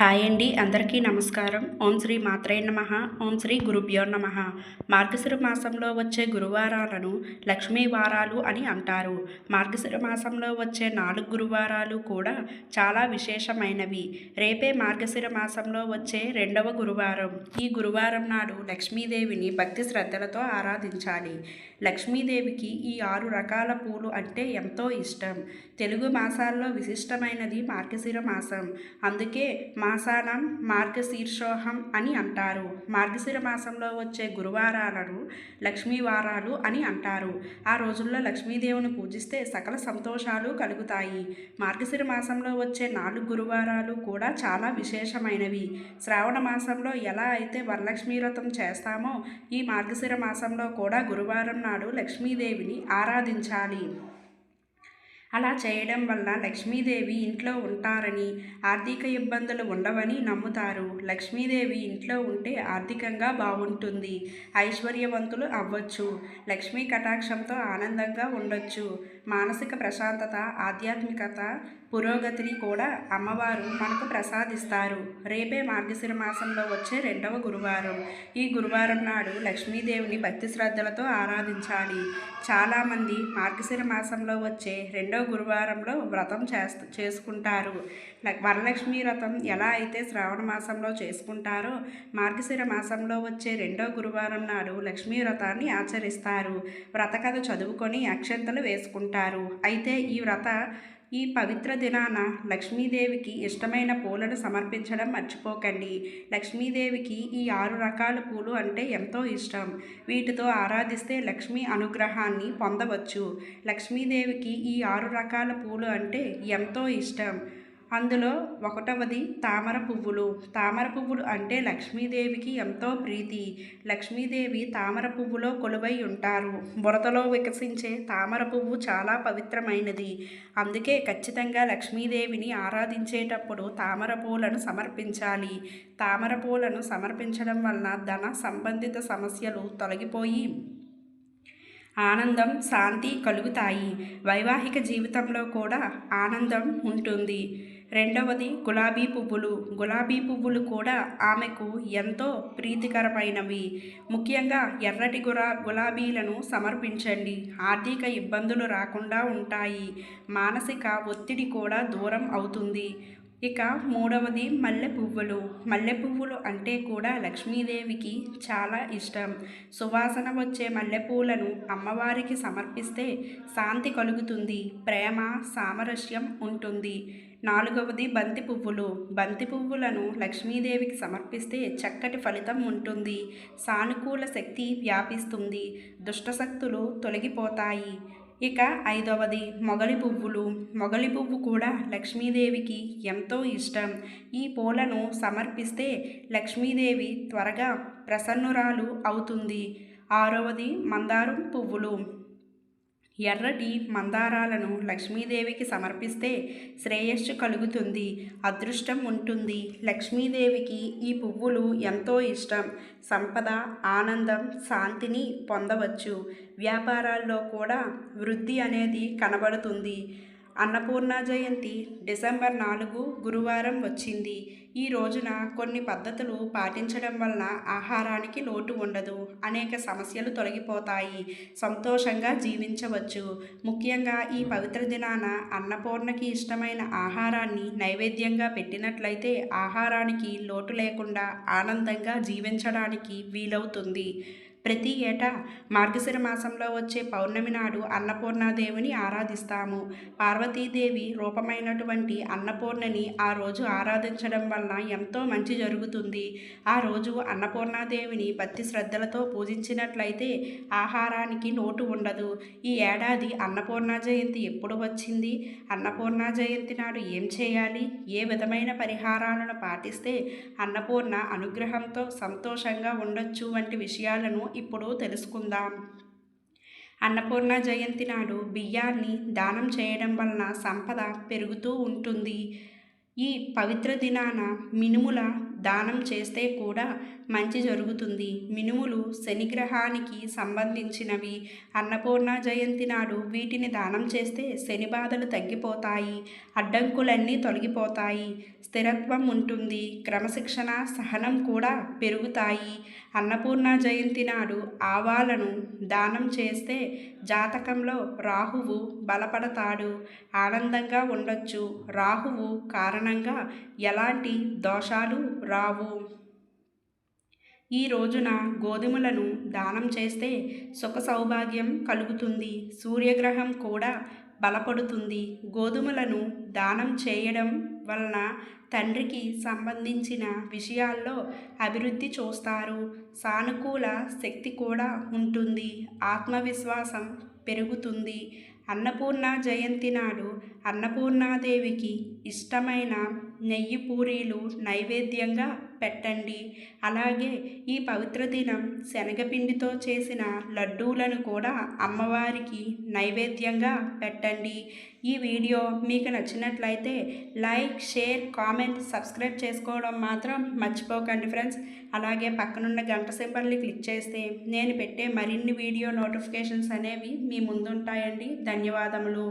Hi అండి అందరికీ నమస్కారం. ఓం శ్రీ మాత్రే నమ. ఓం శ్రీ గురుభ్యో నమ. మార్గశిర మాసంలో వచ్చే గురువారాలను లక్ష్మీ వారాలు అని అంటారు. మార్గశిర మాసంలో వచ్చే నాలుగు గురువారాలు కూడా చాలా విశేషమైనవి. రేపే మార్గశిర మాసంలో వచ్చే రెండవ గురువారం. ఈ గురువారం నాడు లక్ష్మీదేవిని భక్తి శ్రద్ధలతో ఆరాధించాలి. లక్ష్మీదేవికి ఈ ఆరు రకాల పూలు అంటే ఎంతో ఇష్టం. తెలుగు మాసాల్లో విశిష్టమైనది మార్గశిర మాసం. అందుకే మా మాసానం మార్గశీర్షోహం అని అంటారు. మార్గశిర మాసంలో వచ్చే గురువారాలను లక్ష్మీ వారాలు అని అంటారు. ఆ రోజుల్లో లక్ష్మీదేవిని పూజిస్తే సకల సంతోషాలు కలుగుతాయి. మార్గశిర మాసంలో వచ్చే నాలుగు గురువారాలు కూడా చాలా విశేషమైనవి. శ్రావణ మాసంలో ఎలా అయితే వరలక్ష్మీ వ్రతం చేస్తామో ఈ మార్గశిర మాసంలో కూడా గురువారం నాడు లక్ష్మీదేవిని ఆరాధించాలి. అలా చేయడం వల్ల లక్ష్మీదేవి ఇంట్లో ఉంటారని ఆర్థిక ఇబ్బందులు ఉండవని నమ్ముతారు. లక్ష్మీదేవి ఇంట్లో ఉంటే ఆర్థికంగా బాగుంటుంది. ఐశ్వర్యవంతులు అవ్వచ్చు. లక్ష్మీ కటాక్షంతో ఆనందంగా ఉండొచ్చు. మానసిక ప్రశాంతత ఆధ్యాత్మికత పురోగతిని కూడా అమ్మవారు మనకు ప్రసాదిస్తారు. రేపే మార్గశిర మాసంలో వచ్చే రెండవ గురువారం. ఈ గురువారం నాడు లక్ష్మీదేవిని భక్తి శ్రద్ధలతో ఆరాధించాలి. చాలామంది మార్గశిర మాసంలో వచ్చే రెండవ గురువారంలో వ్రతం చేస్తూ చేసుకుంటారు. వరలక్ష్మి వ్రతం ఎలా అయితే శ్రావణ మాసంలో చేసుకుంటారో మార్గశిర మాసంలో వచ్చే రెండో గురువారం నాడు లక్ష్మీ వ్రతాన్ని ఆచరిస్తారు. వ్రత కథ చదువుకొని అక్షంతలు వేసుకుంటారు. అయితే ఈ వ్రత ఈ పవిత్ర దినాన లక్ష్మీదేవికి ఇష్టమైన పూలను సమర్పించడం మర్చిపోకండి. లక్ష్మీదేవికి ఈ ఆరు రకాల పూలు అంటే ఎంతో ఇష్టం. వీటితో ఆరాధిస్తే లక్ష్మీ అనుగ్రహాన్ని పొందవచ్చు. లక్ష్మీదేవికి ఈ ఆరు రకాల పూలు అంటే ఎంతో ఇష్టం. అందులో ఒకటవది తామర పువ్వులు. తామర పువ్వులు అంటే లక్ష్మీదేవికి ఎంతో ప్రీతి. లక్ష్మీదేవి తామర పువ్వులో కొలువై ఉంటారు. బురదలో వికసించే తామర పువ్వు చాలా పవిత్రమైనది. అందుకే ఖచ్చితంగా లక్ష్మీదేవిని ఆరాధించేటప్పుడు తామర పూలను సమర్పించాలి. తామర పూలను సమర్పించడం వలన ధన సంబంధిత సమస్యలు తొలగిపోయి ఆనందం శాంతి కలుగుతాయి. వైవాహిక జీవితంలో కూడా ఆనందం ఉంటుంది. రెండవది గులాబీ పువ్వులు. గులాబీ పువ్వులు కూడా ఆమెకు ఎంతో ప్రీతికరమైనవి. ముఖ్యంగా ఎర్రటి గురా గులాబీలను సమర్పించండి. ఆర్థిక ఇబ్బందులు రాకుండా ఉంటాయి. మానసిక ఒత్తిడి కూడా దూరం అవుతుంది. ఇక మూడవది మల్లె పువ్వులు మల్లె పువ్వులు అంటే కూడా లక్ష్మీదేవికి చాలా ఇష్టం. సువాసన వచ్చే మల్లెపూలను అమ్మవారికి సమర్పిస్తే శాంతి కలుగుతుంది ప్రేమ సామరస్యం ఉంటుంది. నాలుగవది బంతి పువ్వులు బంతి పువ్వులను లక్ష్మీదేవికి సమర్పిస్తే చక్కటి ఫలితం ఉంటుంది. సానుకూల శక్తి వ్యాపిస్తుంది. దుష్టశక్తులు తొలగిపోతాయి. ఇక ఐదవది మొగలి పువ్వులు. మొగలి పువ్వు కూడా లక్ష్మీదేవికి ఎంతో ఇష్టం. ఈ పూలను సమర్పిస్తే లక్ష్మీదేవి త్వరగా ప్రసన్నురాలు అవుతుంది. ఆరవది మందారం పువ్వులు. ఎర్రటి మందారాలను లక్ష్మీదేవికి సమర్పిస్తే శ్రేయస్సు కలుగుతుంది అదృష్టం ఉంటుంది. లక్ష్మీదేవికి ఈ పువ్వులు ఎంతో ఇష్టం. సంపద ఆనందం శాంతిని పొందవచ్చు. వ్యాపారాల్లో కూడా వృద్ధి అనేది కనబడుతుంది. అన్నపూర్ణ జయంతి డిసెంబర్ నాలుగు గురువారం వచ్చింది. ఈ రోజున కొన్ని పద్ధతులు పాటించడం వలన ఆహారానికి లోటు ఉండదు. అనేక సమస్యలు తొలగిపోతాయి. సంతోషంగా జీవించవచ్చు. ముఖ్యంగా ఈ పవిత్ర దినాన అన్నపూర్ణకి ఇష్టమైన ఆహారాన్ని నైవేద్యంగా పెట్టినట్లయితే ఆహారానికి లోటు లేకుండా ఆనందంగా జీవించడానికి వీలవుతుంది. ప్రతి ఏటా మార్గశిర మాసంలో వచ్చే పౌర్ణమి నాడు అన్నపూర్ణాదేవిని ఆరాధిస్తాము. పార్వతీదేవి రూపమైనటువంటి అన్నపూర్ణని ఆ రోజు ఆరాధించడం వలన ఎంతో మంచి జరుగుతుంది. ఆ రోజు అన్నపూర్ణాదేవిని భక్తి శ్రద్ధలతో పూజించినట్లయితే ఆహారానికి లోటు ఉండదు. ఈ ఏడాది అన్నపూర్ణ జయంతి ఎప్పుడు వచ్చింది? అన్నపూర్ణ జయంతి నాడు ఏం చేయాలి? ఏ విధమైన పరిహారాలను పాటిస్తే అన్నపూర్ణ అనుగ్రహంతో సంతోషంగా ఉండొచ్చు వంటి విషయాలను ఇప్పుడు తెలుసుకుందాం. అన్నపూర్ణ జయంతి నాడు బియ్యాన్ని దానం చేయడం వలన సంపద పెరుగుతూ ఉంటుంది. ఈ పవిత్ర దినాన మినుముల దానం చేస్తే కూడా మంచి జరుగుతుంది. మినుములు శనిగ్రహానికి సంబంధించినవి. అన్నపూర్ణ జయంతి నాడు వీటిని దానం చేస్తే శని బాధలు తగ్గిపోతాయి. అడ్డంకులన్నీ తొలగిపోతాయి. స్థిరత్వం ఉంటుంది. క్రమశిక్షణ సహనం కూడా పెరుగుతాయి. అన్నపూర్ణ జయంతి నాడు ఆవాలను దానం చేస్తే జాతకంలో రాహువు బలపడతాడు. ఆనందంగా ఉండొచ్చు. రాహువు కారణంగా ఎలాంటి దోషాలు రావు. ఈ రోజున గోధుమలను దానం చేస్తే సుఖ సౌభాగ్యం కలుగుతుంది. సూర్యగ్రహం కూడా బలపడుతుంది. గోధుమలను దానం చేయడం వలన తండ్రికి సంబంధించిన విషయాల్లో అభివృద్ధి చూస్తారు. సానుకూల శక్తి కూడా ఉంటుంది. ఆత్మవిశ్వాసం పెరుగుతుంది. అన్నపూర్ణ జయంతి నాడు అన్నపూర్ణాదేవికి ఇష్టమైన నెయ్యి పూరీలు నైవేద్యంగా పెట్టండి. అలాగే ఈ పవిత్ర దినం శనగపిండితో చేసిన లడ్డూలను కూడా అమ్మవారికి నైవేద్యంగా పెట్టండి. ఈ వీడియో మీకు నచ్చినట్లయితే లైక్ షేర్ కామెంట్ సబ్స్క్రైబ్ చేసుకోవడం మాత్రం మర్చిపోకండి ఫ్రెండ్స్. అలాగే పక్కనున్న గంట సింబల్ని క్లిక్ చేస్తే నేను పెట్టే మరిన్ని వీడియో నోటిఫికేషన్స్ అనేవి మీ ముందుంటాయండి. ధన్యవాదములు.